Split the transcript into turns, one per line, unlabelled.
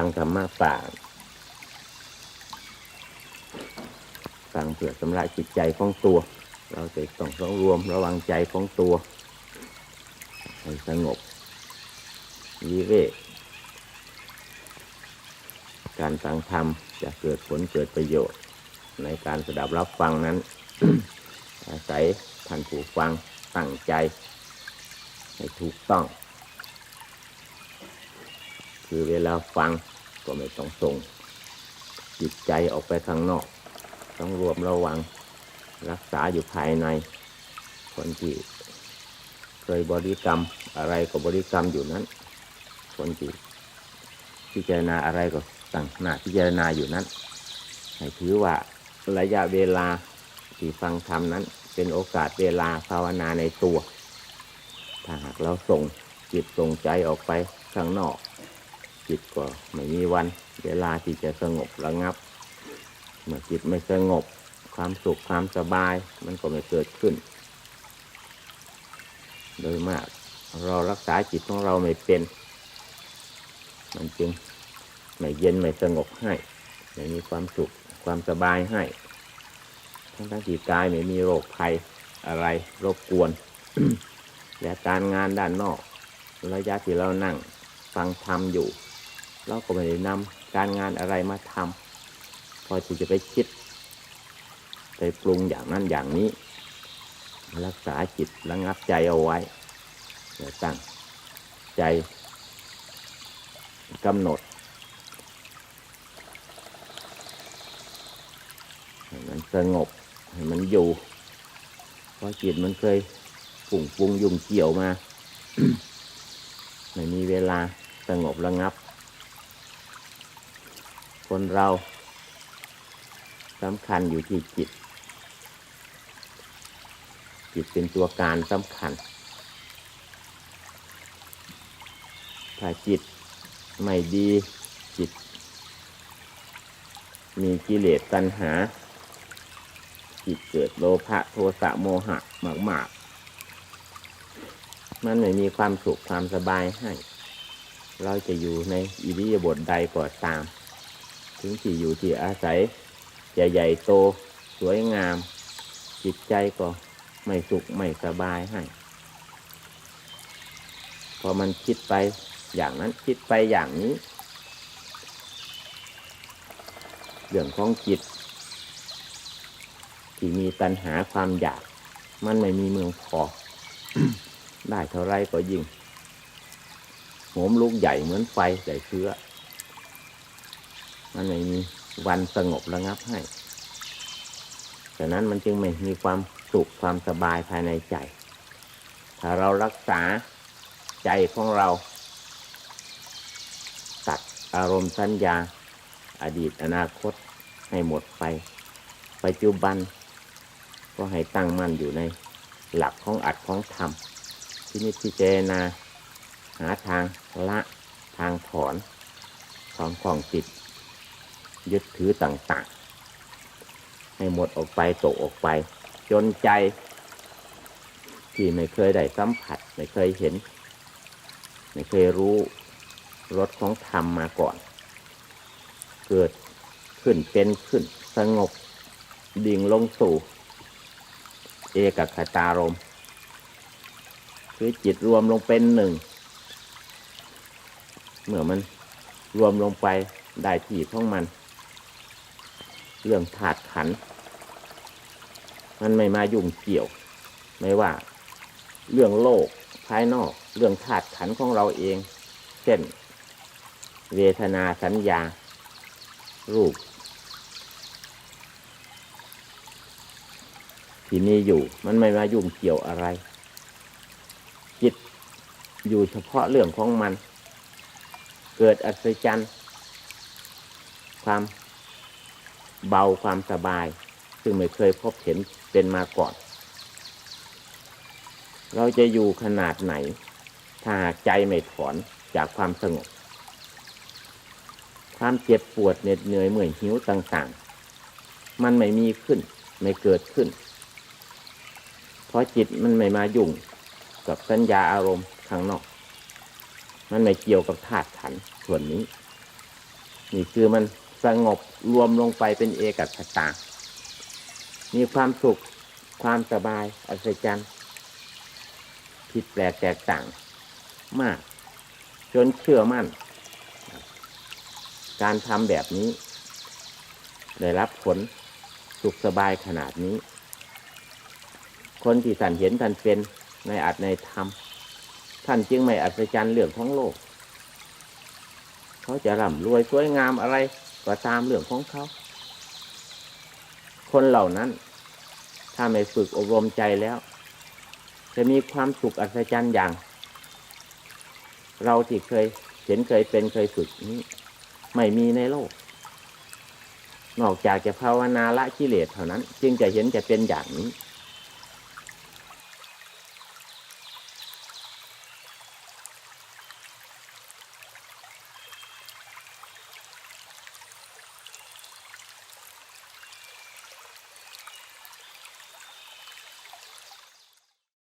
ังธรรมาป่า ฟังเพื่อสำระจิตใจของตัว เราจะต้องต้องรวมระวังใจของตัวให้สงบวิเวกการฟังธรรมจะเกิดผลเกิดประโยชน์ ในการสดับรับฟังนั้น อาศัยท่านผู้ฟังตั้งใจ ให้ถูกต้อง คือเวลาฟังก็ไม่ต้องส่ง จิตใจออกไปข้างนอก ต้องรวมระวังรักษาอยู่ภายใน คนที่เคยบริกรรมอะไรก็บริกรรมอยู่นั้น คนที่พิจารณาอะไรก็ตั้งหน้าพิจารณาอยู่นั้นให้ถือว่าระยะเวลาที่ฟังธรรมนั้น เป็นโอกาสเวลาภาวนาในตัว ถ้าหากเราส่งจิตส่งใจออกไปข้างนอก จิตก็ไม่มีวัน เวลาที่จะสงบระงับ เมื่อจิตไม่สงบความสุขความสบายมันก็ไม่เกิดขึ้น โดยมากเรารักษาจิตของเราไม่เป็น มันจึงไม่เย็นไม่สงบให้ไม่มีความสุขความสบายให้ ทั้งทั้งที่กายไม่มีโรคภัยอะไรรบกวน และการงานด้านนอก ระยะที่เรานั่งฟังธรรมอยู่ เราก็ไม่ได้นำการงานอะไรมาทำพอที่จะไปคิด ไปปรุงอย่างนั้นอย่างนี้ รักษาจิตระงับใจเอาไว้เดี๋ยวตั้งใจกำหนดให้มันสงบให้มันอยู่เพราะจิตมันเคยปุ่งปรุงยุ่งเกี่ยวมา ไม่มีเวลาสงบระงับ คนเราสำคัญอยู่ที่จิต จิตเป็นตัวการสำคัญ ถ้าจิตไม่ดีจิต มีกิเลสตัณหา จิตเกิดโลภะโทสะโมหะมากๆมันไม่มีความสุขความสบายให้ เราจะอยู่ในอิริยาบถใดก็ตาม ถึงที่อยู่ที่อาศัยจะใหญ่โตสวยงาม จิตใจก็ไม่สุขไม่สบายให้ พอมันคิดไปอย่างนั้นคิดไปอย่างนี้ เรื่องของจิต ที่มีตัณหาความอยาก มันไม่มีเมืองพอ ได้เท่าไรก็ยิ่งโหมลุกใหญ่เหมือนไฟใส่เชื้อ มันไม่มีวันสงบระงับให้ฉะนั้นมันจึงไม่มีความสุขความสบายภายในใจ ถ้าเรารักษาใจของเรา ตัดอารมณ์สัญญา อดีตอนาคตให้หมดไป ปัจจุบัน ก็ให้ตั้งมั่นอยู่ในหลักของอัดของธรรม ที่นิพพิจารณาหาทางละทางถอนของของจิต ยึดถือต่างๆ ให้หมดออกไปตกออกไป จนใจ ที่ไม่เคยได้สัมผัส ไม่เคยเห็น ไม่เคยรู้รสของธรรมมาก่อน เกิดขึ้นเป็นขึ้น สงบ ดิ่งลงสู่ เอกคตารมคือจิตรวมลงเป็นหนึ่ง เมื่อมันรวมลงไปได้ที่ของมัน เรื่องถาดขัน มันไม่มายุ่งเกี่ยว ไม่ว่า เรื่องโลกภายนอก เรื่องธาตุขันของเราเอง เช่น เวทนาสัญญา รูป ที่มีอยู่ มันไม่มายุ่งเกี่ยวอะไร จิตอยู่เฉพาะเรื่องของมัน เกิดอัศจรรย์ความ เบาความสบาย ซึ่งไม่เคยพบเห็นเป็นมาก่อน เราจะอยู่ขนาดไหน ถ้าหากใจไม่ถอนจากความสงบ ความเจ็บปวดเหน็ดเหนื่อยเมื่อยหิวต่างๆ มันไม่มีขึ้น ไม่เกิดขึ้น เพราะจิตมันไม่มายุ่งกับสัญญาอารมณ์ข้างนอก มันไม่เกี่ยวกับธาตุขันส่วนนี้ นี่คือมัน สงบรวมลงไปเป็นเอกคตา มีความสุข ความสบาย อัศจรรย์ ผิดแปลกแตกต่าง มาก จนเชื่อมั่น การทำแบบนี้ ได้รับผลสุขสบายขนาดนี้ คนที่ท่านเห็นท่านเป็นในอัตในธรรม ท่านจึงไม่อัศจรรย์เรื่องของโลก เขาจะร่ำรวยสวยงามอะไร ก็ตามเรื่องของเขา คนเหล่านั้น ถ้าไม่ฝึกอบรมใจแล้ว จะมีความสุขอัศจรรย์อย่าง เราที่เคยเห็นเคยเป็นเคยฝึกนี้ ไม่มีในโลก นอกจากจะภาวนาละกิเลสเท่านั้น จึงจะเห็นจะเป็นอย่างนี้